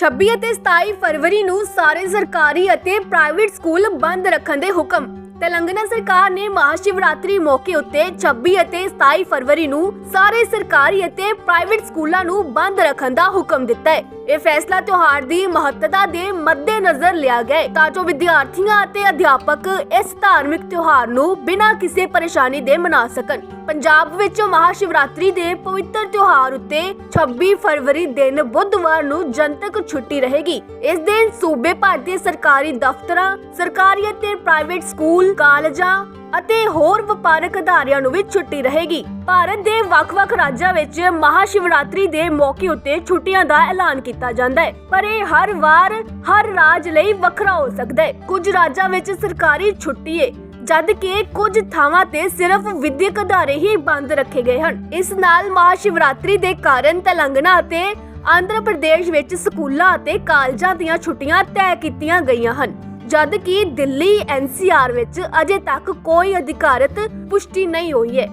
26 ਅਤੇ 27 ਫਰਵਰੀ ਨੂੰ ਸਾਰੇ ਸਰਕਾਰੀ ਅਤੇ ਪ੍ਰਾਈਵੇਟ ਸਕੂਲ ਬੰਦ ਰੱਖਣ ਦੇ ਹੁਕਮ। ਤੇਲੰਗਾਨਾ ਸਰਕਾਰ ਨੇ ਮਹਾਸ਼ਿਵਰਾਤਰੀ ਮੌਕੇ ਉੱਤੇ 26 ਅਤੇ 27 ਫਰਵਰੀ ਨੂੰ ਸਾਰੇ ਸਰਕਾਰੀ ਅਤੇ ਪ੍ਰਾਈਵੇਟ ਸਕੂਲਾਂ ਨੂੰ ਬੰਦ ਰੱਖਣ ਦਾ ਹੁਕਮ ਦਿੱਤਾ ਹੈ। ਇਹ ਫੈਸਲਾ ਤਿਉਹਾਰ ਦੀ ਮਹੱਤਤਾ ਦੇ ਮੱਦੇਨਜ਼ਰ ਲਿਆ ਗਿਆ ਤਾਂ ਜੋ ਵਿਦਿਆਰਥੀਆਂ ਅਤੇ ਅਧਿਆਪਕ ਇਸ ਧਾਰਮਿਕ ਤਿਉਹਾਰ ਨੂੰ ਬਿਨਾਂ ਕਿਸੇ ਪਰੇਸ਼ਾਨੀ ਦੇ ਮਨਾ ਸਕਣ। ਪੰਜਾਬ ਵਿੱਚ ਮਹਾਸ਼ਿਵਰਾਤਰੀ ਦੇ ਪਵਿੱਤਰ ਤਿਉਹਾਰ ਉੱਤੇ 26 ਫਰਵਰੀ ਦਿਨ ਬੁੱਧਵਾਰ ਨੂੰ ਜਨਤਕ ਛੁੱਟੀ ਰਹੇਗੀ। ਇਸ ਦਿਨ ਸੂਬੇ ਭਰ ਦੇ ਸਰਕਾਰੀ ਦਫ਼ਤਰਾਂ, ਸਰਕਾਰੀ ਅਤੇ ਪ੍ਰਾਈਵੇਟ ਸਕੂਲ ਸਕੂਲ ਕਾਲਜਾਂ ਅਤੇ ਹੋਰ ਵਪਾਰਕ ਅਦਾਰਿਆਂ ਨੂੰ ਵੀ ਛੁੱਟੀ ਰਹੇਗੀ। ਭਾਰਤ ਦੇ ਵੱਖ-ਵੱਖ ਰਾਜਾਂ ਵਿੱਚ ਮਹਾਸ਼ਿਵਰਾਤਰੀ ਦੇ ਮੌਕੇ ਉੱਤੇ ਛੁੱਟੀਆਂ ਦਾ ਐਲਾਨ ਕੀਤਾ ਜਾਂਦਾ ਹੈ। ਪਰ ਇਹ ਹਰ ਵਾਰ ਹਰ ਰਾਜ ਲਈ ਵੱਖਰਾ ਹੋ ਸਕਦਾ ਹੈ। ਕੁਝ ਰਾਜਾਂ ਵਿੱਚ ਸਰਕਾਰੀ ਛੁੱਟੀ ਹੈ ਜਦ ਕਿ ਕੁਝ ਥਾਵਾਂ ਤੇ ਸਿਰਫ ਵਿਦਿਅਕ ਅਦਾਰੇ ਹੀ ਬੰਦ ਰੱਖੇ ਗਏ ਹਨ। ਇਸ ਨਾਲ ਮਹਾਸ਼ਿਵਰਾਤਰੀ ਦੇ ਕਾਰਨ ਤੇਲੰਗਾਨਾ ਅਤੇ ਆਂਧਰਾ ਪ੍ਰਦੇਸ਼ ਵਿੱਚ ਸਕੂਲਾਂ ਅਤੇ ਕਾਲਜਾਂ ਦੀਆਂ ਛੁੱਟੀਆਂ ਤੈਅ ਕੀਤੀਆਂ ਗਈਆਂ ਹਨ। ਜਦ ਕਿ ਦਿੱਲੀ ਐਨਸੀਆਰ ਵਿੱਚ ਅਜੇ ਤੱਕ ਕੋਈ ਅਧਿਕਾਰਤ ਪੁਸ਼ਟੀ ਨਹੀਂ ਹੋਈ ਹੈ।